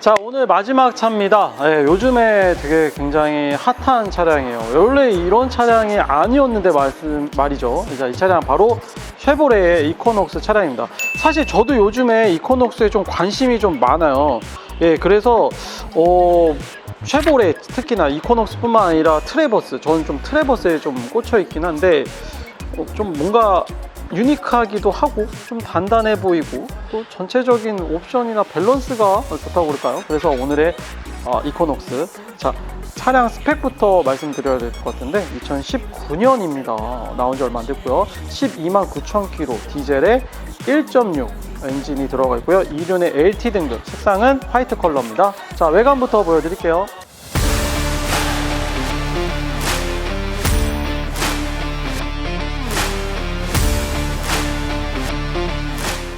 자 오늘 마지막 차입니다. 예, 요즘에 되게 굉장히 핫한 차량이에요. 원래 이런 차량이 아니었는데 말씀, 말이죠. 자, 이 차량 바로 쉐보레의 이코녹스 차량입니다. 사실 저도 요즘에 이코녹스에 좀 관심이 좀 많아요. 예 그래서 어, 쉐보레 특히나 이코녹스 뿐만 아니라 트레버스 저는 좀 트레버스에 좀 꽂혀 있긴 한데 어, 좀 뭔가 유니크하기도 하고 좀 단단해 보이고 또 전체적인 옵션이나 밸런스가 좋다고 그럴까요? 그래서 오늘의 어, 이코녹스. 자 차량 스펙부터 말씀드려야 될 것 같은데 2019년입니다. 나온 지 얼마 안 됐고요. 12만 9천 킬로 디젤에 1.6 엔진이 들어가 있고요. 2륜의 LT 등급 색상은 화이트 컬러입니다. 자 외관부터 보여드릴게요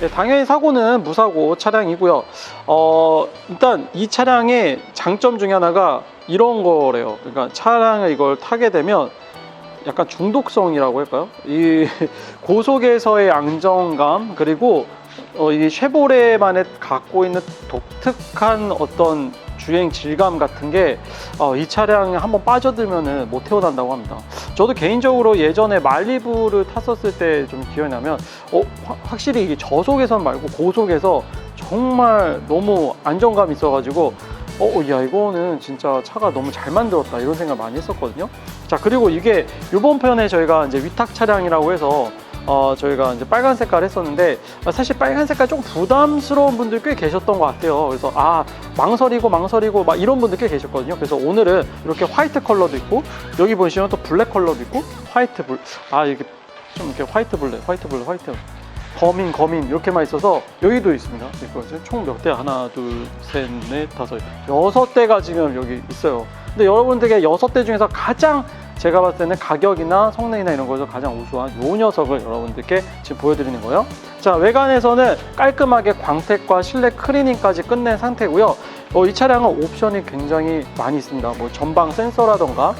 네, 당연히 사고는 무사고 차량이고요. 어, 일단 이 차량의 장점 중에 하나가 이런 거래요. 그러니까 차량을 이걸 타게 되면 약간 중독성이라고 할까요? 이 고속에서의 안정감 그리고 어, 이 쉐보레만의 갖고 있는 독특한 어떤 주행 질감 같은 게 어, 이 차량에 한번 빠져들면은 못 태어난다고 합니다. 저도 개인적으로 예전에 말리부를 탔었을 때 좀 기억이 나면 어, 화- 확실히 이게 저속에선 말고 고속에서 정말 너무 안정감이 있어가지고 어, 야 이거는 진짜 차가 너무 잘 만들었다 이런 생각 많이 했었거든요. 자 그리고 이게 이번 편에 저희가 이제 위탁 차량이라고 해서 어, 저희가 이제 빨간 색깔 했었는데 아, 사실 빨간 색깔 좀 부담스러운 분들 꽤 계셨던 것 같아요. 그래서 아 망설이고 망설이고 막 이런 분들 꽤 계셨거든요. 그래서 오늘은 이렇게 화이트 컬러도 있고 여기 보시면 또 블랙 컬러도 있고 화이트 블, 아 이렇게 좀 이렇게 화이트 블랙, 화이트 블랙, 화이트 거민, 거민 이렇게만 있어서 여기도 있습니다. 총 몇 대? 하나, 둘, 셋, 넷, 다섯, 여섯 대가 지금 여기 있어요. 근데 여러분들께 여섯 대 중에서 가장 제가 봤을 때는 가격이나 성능이나 이런 거에서 가장 우수한 요 녀석을 여러분들께 지금 보여드리는 거예요. 자, 외관에서는 깔끔하게 광택과 실내 클리닝까지 끝낸 상태고요. 어, 이 차량은 옵션이 굉장히 많이 있습니다. 뭐 전방 센서라던가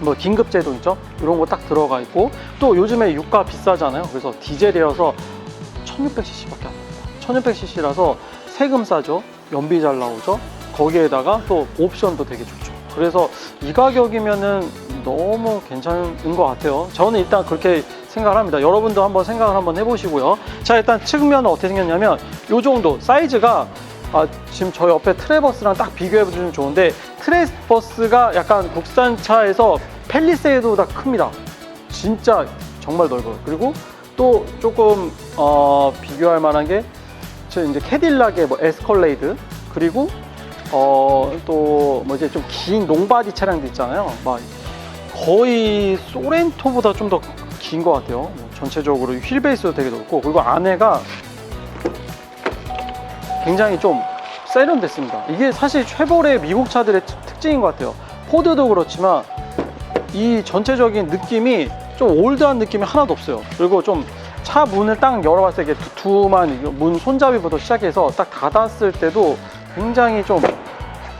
뭐 긴급제도 있죠? 이런 거 딱 들어가 있고 또 요즘에 유가 비싸잖아요. 그래서 디젤이라서 1600cc밖에 안 나와요. 1600cc라서 세금 싸죠. 연비 잘 나오죠. 거기에다가 또 옵션도 되게 좋죠. 그래서 이 가격이면은 너무 괜찮은 것 같아요. 저는 일단 그렇게 생각을 합니다. 여러분도 한번 생각을 한번 해보시고요. 자, 일단 측면은 어떻게 생겼냐면 이 정도 사이즈가 아, 지금 저 옆에 트레버스랑 딱 비교해보시면 좋은데 트레버스가 약간 국산차에서 펠리세이드보다 큽니다. 진짜 정말 넓어요. 그리고 또 조금 어, 비교할 만한 게저 이제 캐딜락의 뭐 에스컬레이드 그리고 어, 또뭐 이제 좀긴 롱바디 차량도 있잖아요. 막 거의 소렌토보다 좀 더 긴 것 같아요. 뭐 전체적으로 휠 베이스도 되게 넓고 그리고 안에가 굉장히 좀 세련됐습니다. 이게 사실 쉐보레 미국 차들의 특- 특징인 것 같아요. 포드도 그렇지만 이 전체적인 느낌이 좀 올드한 느낌이 하나도 없어요. 그리고 좀 차 문을 딱 열어봤을 때 두툼한 이문 손잡이부터 시작해서 딱 닫았을 때도 굉장히 좀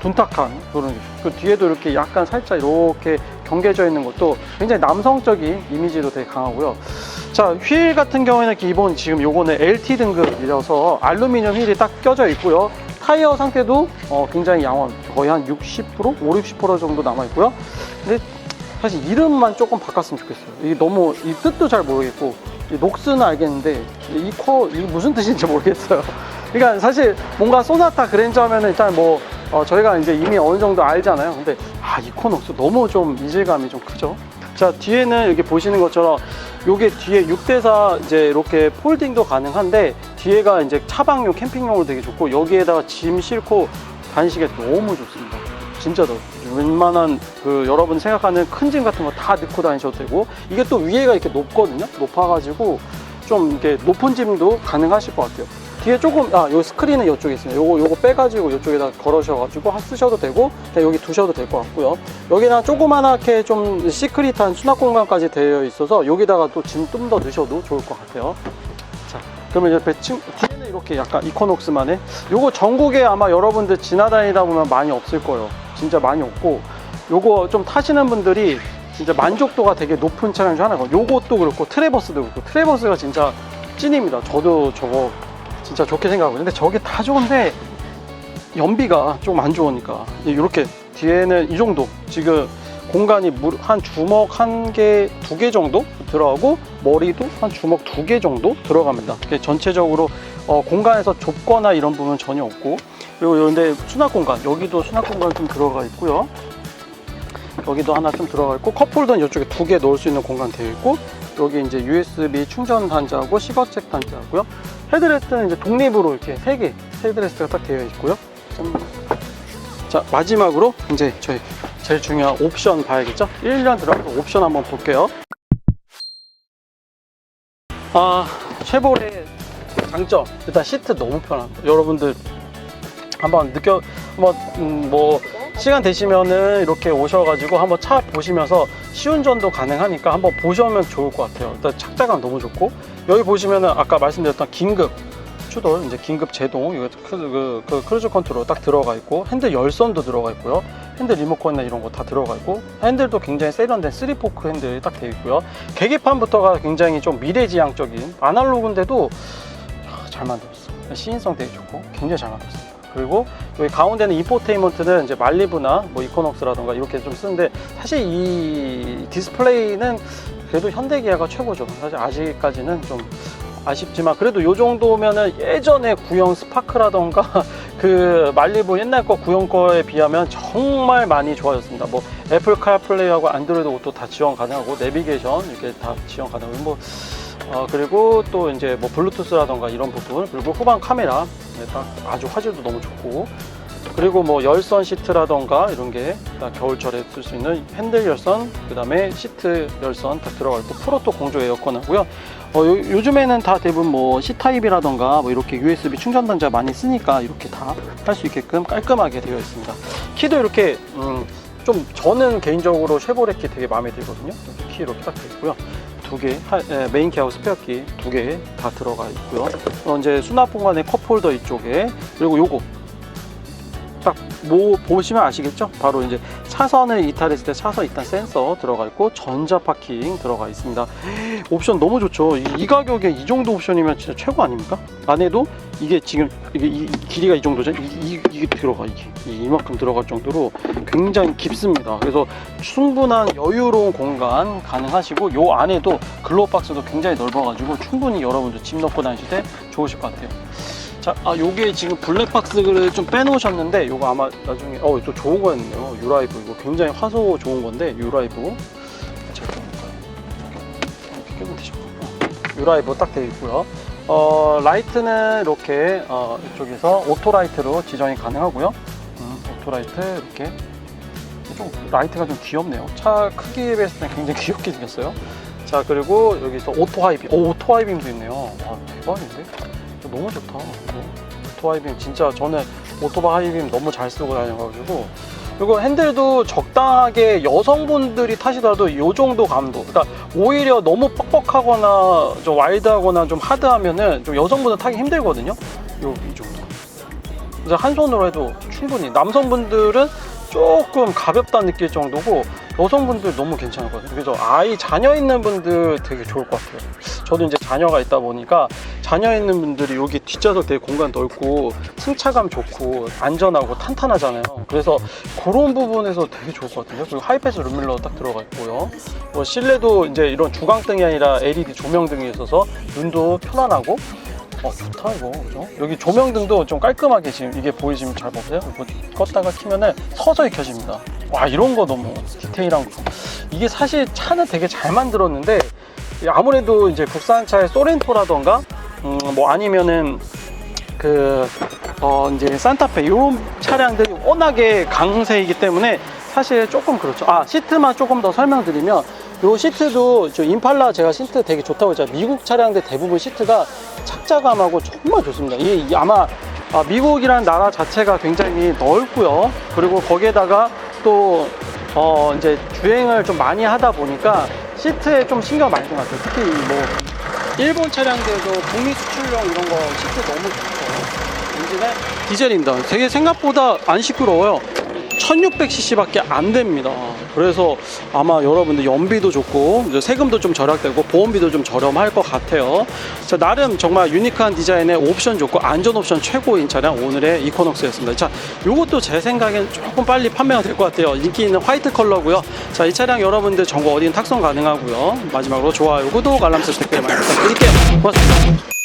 둔탁한 그런. 그 뒤에도 이렇게 약간 살짝 이렇게 경계져 있는 것도 굉장히 남성적인 이미지도 되게 강하고요. 자, 휠 같은 경우에는 기본 지금 요거는 LT 등급이라서 알루미늄 휠이 딱 껴져 있고요. 타이어 상태도 어, 굉장히 양호한 거의 한 60%, 5, 60% 정도 남아 있고요. 근데 사실 이름만 조금 바꿨으면 좋겠어요. 이게 너무 이 뜻도 잘 모르겠고 이 녹스는 알겠는데 이 코 이게 무슨 뜻인지 모르겠어요. 그러니까 사실 뭔가 소나타 그랜저 하면은 일단 뭐 어, 저희가 이제 이미 어느 정도 알잖아요. 근데 아 이코녹스 너무 좀 이질감이 좀 크죠. 자 뒤에는 이렇게 보시는 것처럼 요게 뒤에 6대사 이제 이렇게 폴딩도 가능한데 뒤에가 이제 차박용 캠핑용으로 되게 좋고 여기에다가 짐 싣고 다니시기 너무 좋습니다. 진짜 더 웬만한 그 여러분 생각하는 큰 짐 같은 거 다 넣고 다니셔도 되고 이게 또 위에가 이렇게 높거든요. 높아가지고 좀 이렇게 높은 짐도 가능하실 것 같아요. 뒤에 조금 아 여기 스크린은 이쪽에 있어요. 요거 요거 빼가지고 이쪽에다 걸으셔가지고 하- 쓰셔도 되고 그냥 여기 두셔도 될 것 같고요. 여기나 조그만하게 좀 시크릿한 수납 공간까지 되어 있어서 여기다가 또 짐 좀 더 넣으셔도 좋을 것 같아요. 자, 그러면 옆에 층, 뒤에는 이렇게 약간 이코녹스만의 요거 전국에 아마 여러분들 지나다니다 보면 많이 없을 거예요. 진짜 많이 없고 요거 좀 타시는 분들이 진짜 만족도가 되게 높은 차량 중 하나고 요것도 그렇고 트레버스도 그렇고 트레버스가 진짜 찐입니다. 저도 저거 진짜 좋게 생각하고 근데 저게 다 좋은데 연비가 좀 안 좋으니까 이렇게 뒤에는 이 정도 지금 공간이 물- 한 주먹 한 개, 두 개 정도 들어가고 머리도 한 주먹 두 개 정도 들어갑니다. 전체적으로 어, 공간에서 좁거나 이런 부분은 전혀 없고 그리고 근데 수납 공간 여기도 수납 공간 좀 들어가 있고요. 여기도 하나 좀 들어가 있고 컵홀더는 이쪽에 두 개 넣을 수 있는 공간 되어 있고 여기 이제 USB 충전 단자하고 시거잭 단자고요. 헤드레스트는 이제 독립으로 이렇게 세 개 헤드레스트가 딱 되어 있고요. 좀- 자 마지막으로 이제 저희 제일 중요한 옵션 봐야겠죠? 1년 들어가서 옵션 한번 볼게요. 아 쉐보레 장점 일단 시트 너무 편합니다. 여러분들 한번 느껴 한번 음, 뭐 시간 되시면은 이렇게 오셔가지고 한번 차 보시면서 시운전도 가능하니까 한번 보시면 좋을 것 같아요. 일단 착자감 너무 좋고 여기 보시면은 아까 말씀드렸던 긴급 추돌 이제 긴급 제동 크, 그, 그 크루즈 컨트롤 딱 들어가 있고 핸들 열선도 들어가 있고요. 핸들 리모컨이나 이런 거 다 들어가 있고 핸들도 굉장히 세련된 3포크 핸들이 딱 되어 있고요. 계기판부터가 굉장히 좀 미래지향적인 아날로그인데도 아, 잘 만들었어. 시인성 되게 좋고 굉장히 잘 만들었습니다. 그리고 여기 가운데는 인포테인먼트는 이제 말리부나 뭐 이코녹스라던가 이렇게 좀 쓰는데 사실 이 디스플레이는 그래도 현대기아가 최고죠. 사실 아직까지는 좀 아쉽지만 그래도 이 정도면은 예전에 구형 스파크라던가 그 말리부 옛날 거 구형 거에 비하면 정말 많이 좋아졌습니다. 뭐 애플 카플레이하고 안드로이드 오토 다 지원 가능하고 내비게이션 이렇게 다 지원 가능하고 뭐 어, 그리고 또 이제 뭐 블루투스라던가 이런 부분 그리고 후방 카메라 네, 딱 아주 화질도 너무 좋고 그리고 뭐 열선 시트라던가 이런 게딱 겨울철에 쓸 수 있는 핸들 열선 그 다음에 시트 열선 다 들어가 있고 프로토 공조 에어컨 하고요. 어, 요, 요즘에는 다 대부분 뭐 C 타입이라던가 뭐 이렇게 USB 충전 단자 많이 쓰니까 이렇게 다 할 수 있게끔 깔끔하게 되어 있습니다. 키도 이렇게 음, 좀 저는 개인적으로 쉐보레 키 되게 마음에 들거든요. 키 이렇게 딱 있고요. 두 개, 메인 키하고 스페어 키 두 개 다 들어가 있고요. 어, 이제 수납 공간에 컵홀더 이쪽에 그리고 요거. 딱 뭐 보시면 아시겠죠? 바로 이제 차선을 이탈했을 때 차선 이탈 센서 들어가 있고 전자 파킹 들어가 있습니다. 옵션 너무 좋죠. 이, 이 가격에 이 정도 옵션이면 진짜 최고 아닙니까? 안에도 이게 지금 이게 이, 이 길이가 이 정도죠. 이, 이, 이게 들어가 이게 이- 이만큼 들어갈 정도로 굉장히 깊습니다. 그래서 충분한 여유로운 공간 가능하시고 요 안에도 글로우 박스도 굉장히 넓어가지고 충분히 여러분들 짐 넣고 다니실 때 좋으실 것 같아요. 자, 아 요게 지금 블랙 박스를 좀 빼놓으셨는데 요거 아마 나중에 어 또 좋은 거였네요. 유라이브 이거 굉장히 화소 좋은 건데 유라이브 제가 이렇게 끼면 되죠. 어, 유라이브 딱 되어 있고요. 어 라이트는 이렇게 어, 이쪽에서 오토 라이트로 지정이 가능하고요. 음, 오토 라이트 이렇게 좀 라이트가 좀 귀엽네요. 차 크기에 비했을 때 굉장히 귀엽게 생겼어요. 자 그리고 여기서 오토 하이빔, 오 오토 하이빔도 있네요. 와 대박인데? 너무 좋다. 이거. 오토 하이빔 진짜 저는 오토바 하이빔 너무 잘 쓰고 다녀가지고 그리고 핸들도 적당하게 여성분들이 타시더라도 이 정도 감도. 그러니까 오히려 너무 뻑뻑하거나 좀 와일드하거나 좀 하드하면은 좀 여성분들 타기 힘들거든요. 요 이 정도. 그래서 한 손으로 해도 충분히 남성분들은 조금 가볍다 느낄 정도고 여성분들 너무 같아요. 그래서 아이 자녀 있는 분들 되게 좋을 것 같아요. 저도 이제 자녀가 있다 보니까 자녀 있는 분들이 여기 뒷좌석 되게 공간 넓고 승차감 좋고 안전하고 탄탄하잖아요. 그래서 그런 부분에서 되게 좋을 것 같은데요. 그리고 하이패스 룸밀러 딱 들어가 있고요. 뭐 실내도 이제 이런 주광등이 아니라 LED 조명등이 있어서 눈도 편안하고 어 좋다 이거 그죠? 여기 조명등도 좀 깔끔하게 지금 이게 보이시면 잘 보세요 이거 껐다가 키면은 서서히 켜집니다 와 이런 거 너무 디테일한 거 이게 사실 차는 되게 잘 만들었는데 아무래도 이제 국산차의 소렌토라던가 음, 뭐 아니면은 그 어, 이제 산타페 이런 차량들이 워낙에 강세이기 때문에 사실 조금 그렇죠. 아 시트만 조금 더 설명드리면 요 시트도 저 임팔라 제가 시트 되게 좋다고 했잖아요. 미국 차량들 대부분 시트가 착자감하고 정말 좋습니다. 이게 이- 아마 아, 미국이라는 나라 자체가 굉장히 넓고요. 그리고 거기에다가 또 어, 이제 주행을 좀 많이 하다 보니까 시트에 좀 신경 많이 쓴것 같아요. 특히 뭐 일본 차량들도 북미 수출용 이런 거 시트 너무 좋고 엔진에 디젤입니다. 되게 생각보다 안 시끄러워요. 1600cc밖에 안 됩니다. 그래서 아마 여러분들 연비도 좋고 세금도 좀 절약되고 보험비도 좀 저렴할 것 같아요. 자, 나름 정말 유니크한 디자인의 옵션 좋고 안전 옵션 최고인 차량 오늘의 이코녹스였습니다. 자, 요것도 제 생각엔 조금 빨리 판매가 될 것 같아요. 인기 있는 화이트 컬러고요. 자, 이 차량 여러분들 전국 어디든 탁송 가능하고요. 마지막으로 좋아요, 구독, 알람 설정 댓글 많이 부탁드릴게요. 고맙습니다.